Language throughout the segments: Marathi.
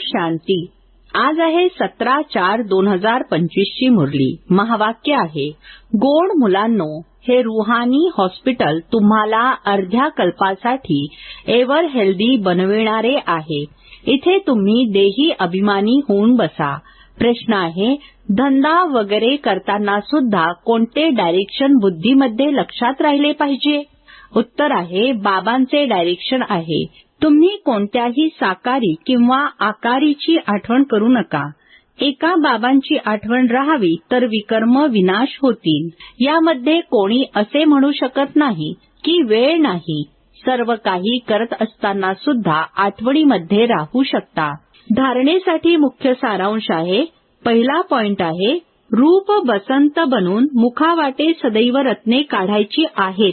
शांती. आज आहे सतरा चार दोन हजार पंचवीस ची मुरली. महावाक्य आहे गोड मुलांनो हे रुहानी हॉस्पिटल तुम्हाला अर्ध्या कल्पासाठी एव्हर हेल्दी बनविणारे आहे. इथे तुम्ही देही अभिमानी होऊन बसा. प्रश्न आहे धंदा वगैरे करताना सुद्धा कोणते डायरेक्शन बुद्धीमध्ये लक्षात राहिले पाहिजे? उत्तर आहे बाबांचे डायरेक्शन आहे. तुम्ही कोणत्याही साकारी किंवा आकारीची आठवण करू नका. एका बाबांची आठवण राहावी तर विकर्म विनाश होतील. यामध्ये कोणी असे म्हणू शकत नाही की वेळ नाही. सर्व काही करत असताना सुद्धा आठवणीमध्ये राहू शकता. धारणेसाठी मुख्य सारांश आहे. पहिला पॉइंट आहे रूप बसंत बनून मुखावाटे सदैव रत्ने काढायची आहेत.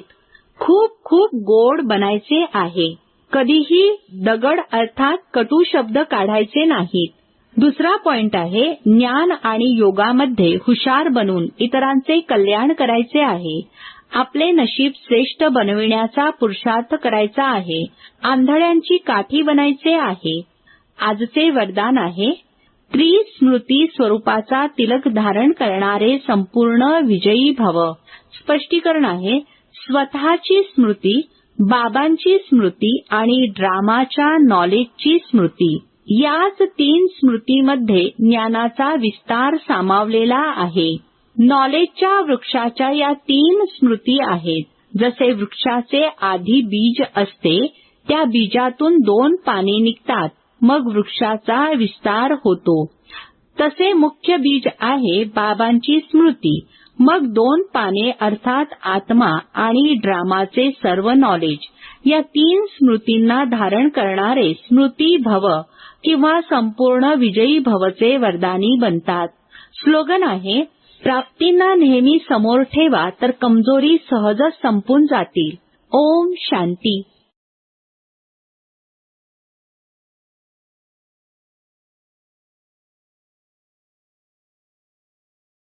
खूप खूप गोड बनायचे आहे. कधीही दगड अर्थात कटू शब्द काढायचे नाहीत. दुसरा पॉइंट आहे ज्ञान आणि योगामध्ये हुशार बनून इतरांचे कल्याण करायचे आहे. आपले नशीब श्रेष्ठ बनविण्याचा पुरुषार्थ करायचा आहे. आंधळ्यांची काठी बनायचे आहे. आजचे वरदान आहे त्रिस्मृती स्वरूपाचा तिलक धारण करणारे संपूर्ण विजयी भव. स्पष्टीकरण आहे स्वतःची स्मृती बाबांची स्मृती आणि ड्रामाच्या नॉलेजची स्मृती. याच तीन स्मृतीमध्ये ज्ञानाचा विस्तार सामावलेला आहे. नॉलेजच्या वृक्षाच्या या तीन स्मृती आहेत. जसे वृक्षाचे आधी बीज असते त्या बीजातून दोन पाने निघतात मग वृक्षाचा विस्तार होतो. तसे मुख्य बीज आहे बाबांची स्मृती. मग दोन पाने अर्थात आत्मा आणि ड्रामाचे सर्व नॉलेज या तीन स्मृतींना धारण करणारे स्मृती भव किंवा संपूर्ण विजयी भवचे वरदानी बनतात. स्लोगन आहे प्राप्तींना नेहमी समोर ठेवा तर कमजोरी सहजच संपून जातील. ओम शांती.